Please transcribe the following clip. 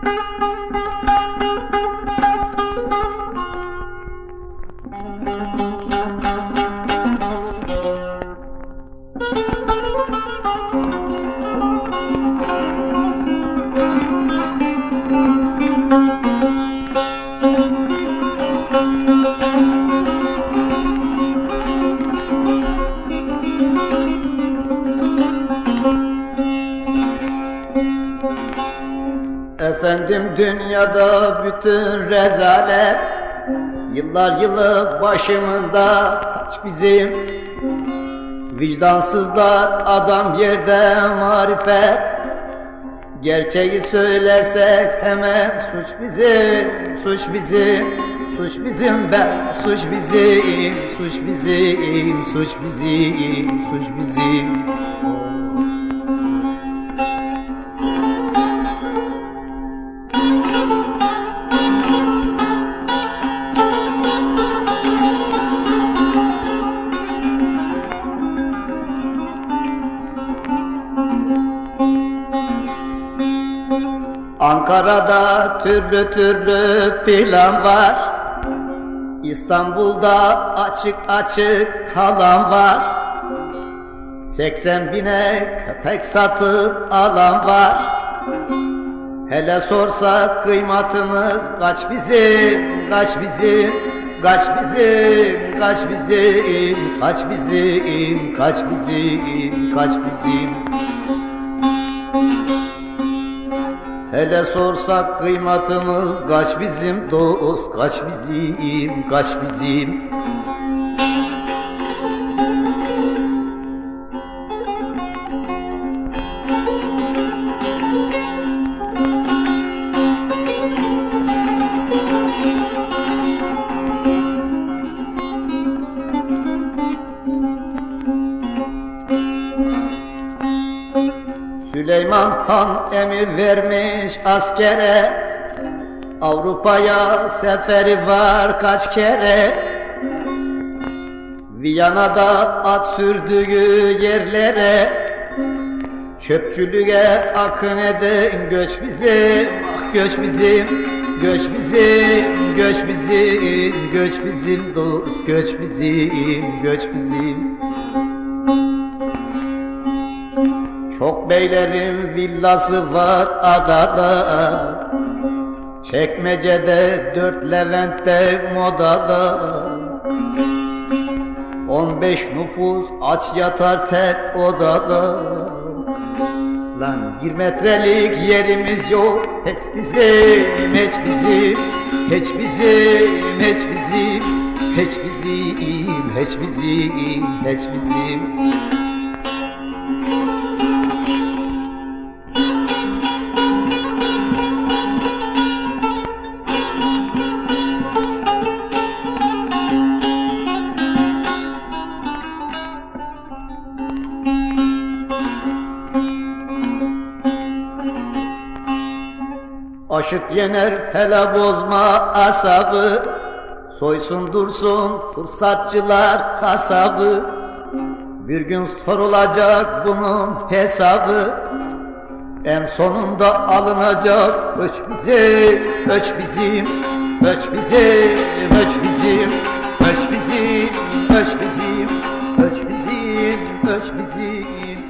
Thank you. Efendim dünyada bütün rezalet. Yıllar yılı başımızda taç bizim Vicdansızlar adam yerde marifet. Gerçeği söylersek hemen suç bizim Suç bizim Suç bizim be Suç bizim Suç bizim Suç bizim Suç bizim Ankara'da türlü türlü plan var. İstanbul'da açık açık kalan var. 80 bine köpek satıp alan var. Hele sorsak kıymatımız kaç bizim, kaç bizim, kaç bizim, kaç bizim, kaç bizim, kaç bizim, kaç bizim. Hele sorsak kıymatımız kaç bizim dost, kaç bizim, kaç bizim. Süleyman Han emir vermiş askere. Avrupa'ya seferi var kaç kere. Viyana'da at sürdüğü yerlere. Çöpçülüğe akın eden göç bizim göç bizim Göç bizim, göç bizim, göç bizim dost, göç bizim, göç bizim. Çok beylerin villası var adada. Çekmece'de dört Levent'te modada. On beş nüfus aç yatar tek odada. Lan bir metrelik yerimiz yok Hiç bizim, hiç bizim Hiç bizim, hiç bizim Hiç bizim, hiç bizim, hiç bizim Aşık yener hele bozma asabı. Soysun dursun fırsatçılar kasabı. Bir gün sorulacak bunun hesabı. En sonunda alınacak Öç bizim, öç bizim Öç bizim, öç bizim Öç bizim, öç bizim Öç bizim, öç bizim